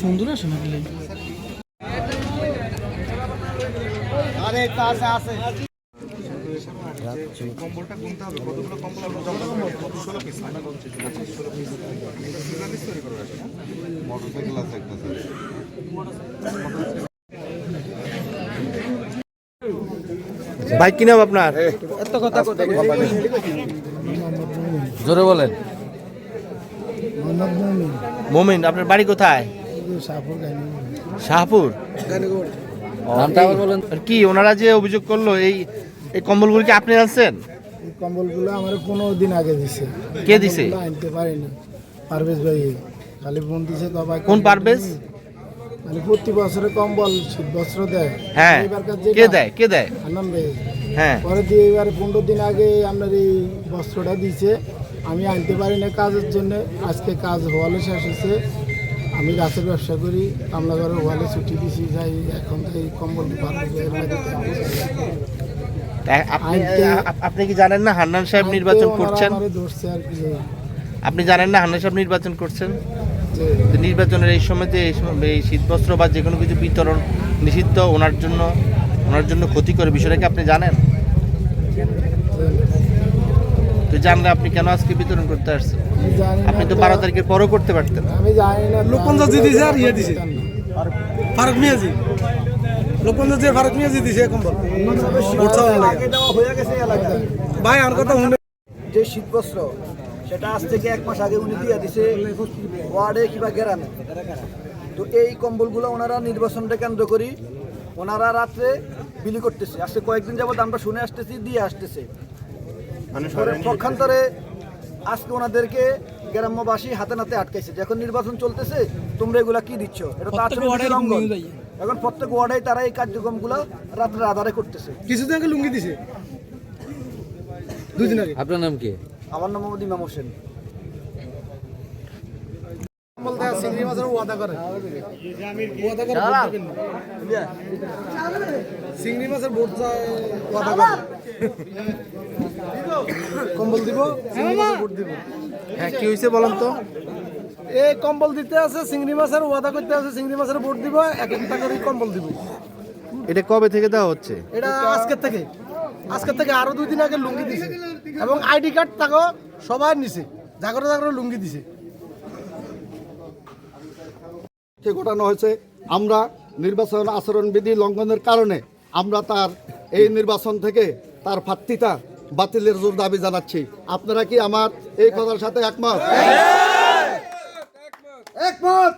সুন্দর আছে নাকি কম্বলটা গুনতে হবে কতগুলো কম্বল আমরা জমা করব ষোলো পিস ষোলো পিস সিঙ্গেল পিস তৈরি করে রাখেন মোটরসাইকেল আছে একটা বাইক কি নাম আপনার? এত কথা কথা জোরে বলেন। মোমিন আপনার বাড়ি কোথায়? শাহপুর। কি ওনারা যে অভিযোগ করল এই এই কম্বলগুলো কি আপনি আনছেন? এই কম্বলগুলো আমার পনেরো দিন আগে দিছে। কে দিছে? আনতে পারিনি। পারভেজ ভাই খালি ফোন দিছে বাবা কোন পারভেজ? মানে প্রতি বছরে কম্বল শীত বস্ত্র দেয়। হ্যাঁ। কে দেয়? কে দেয়? আনন্দ ভাই। হ্যাঁ। পরে দিয়ে এবারে পনেরো দিন আগে আপনার এই বস্ত্রটা দিছে। আমি আনতে পারি না কাজের জন্য। আজকে কাজ হওয়ালে শেষ হয়েছে। আমি গাছের ব্যবসা করি কামলাগড়ের হওয়ালে ছুটি দিছি যাই এখন তো এই কম্বল আপনি কি জানেন না হান্নান সাহেব নির্বাচন করছেন? আপনি জানেন না হান্নান সাহেব নির্বাচন করছেন? নির্বাচনের এই সময় যে এই শীতবস্ত্র বা যে কোনো কিছু বিতরণ নিষিদ্ধ ওনার জন্য ওনার জন্য ক্ষতি করে বিষয়টা কি আপনি জানেন? তো জানলে আপনি কেন আজকে বিতরণ করতে আসছেন? আপনি তো বারো তারিখের পরও করতে পারতেন। আমি জানি না লোকমান জাতি দিছে আর ইয়ে দিছে। ফারুক মিয়াজি লোকমান যে ফারুক মিয়াজি দিছে লাগে। ভাই আর কথা শুনে যে শীতবস্ত্র সেটা আজ থেকে এক মাস আগে উনি দিয়ে দিছে ওয়ার্ডে কিংবা গ্রামে। তো এই কম্বলগুলো ওনারা নির্বাচনটা কেন্দ্র করি ওনারা রাত্রে বিলি করতেছে। আজকে কয়েকদিন যাবত আমরা শুনে আসতেছি দিয়ে আসতেছে। পক্ষান্তরে আজকে ওনাদেরকে গ্রাম্যবাসী হাতে নাতে আটকাইছে। যখন নির্বাচন চলতেছে তোমরা এগুলা কি দিচ্ছ? এটা তো প্রত্যেক আচরণ লঙ্ঘন। এখন প্রত্যেক ওয়ার্ডে তারা এই কার্যক্রমগুলো রাত্রে আধারে করতেছে। কিছুদিন আগে লুঙ্গি দিছে। দুদিন আগে। আপনার নাম কি? আমার নাম মোহাম্মদ ইমাম হোসেন কম্বল দেয়া চিংড়ি মাছের ওয়াদা করে। ওয়াদা করে চিংড়ি মাছের চায় ওয়াদা করে। কম্বল দিব ভোট দিব। হ্যাঁ কি হয়েছে বলেন তো? এই কম্বল দিতে আছে চিংড়ি মাছের ওয়াদা করতে আছে চিংড়ি মাছের ভোট দিব এক একটা করে কম্বল দিব। এটা কবে থেকে দেওয়া হচ্ছে? এটা আজকের থেকে। আজকের থেকে আরও দুই দিন আগে লুঙ্গি দিছে। এবং আইডি কার্ড তাকে সবার নিছে। জাগরে জাগরে লুঙ্গি দিছে যে ঘটানো হয়েছে আমরা নির্বাচন আচরণবিধি লঙ্ঘনের কারণে আমরা তার এই নির্বাচন থেকে তার প্রার্থিতা বাতিলের জোর দাবি জানাচ্ছি। আপনারা কি আমার এই কথার সাথে একমত। একমত।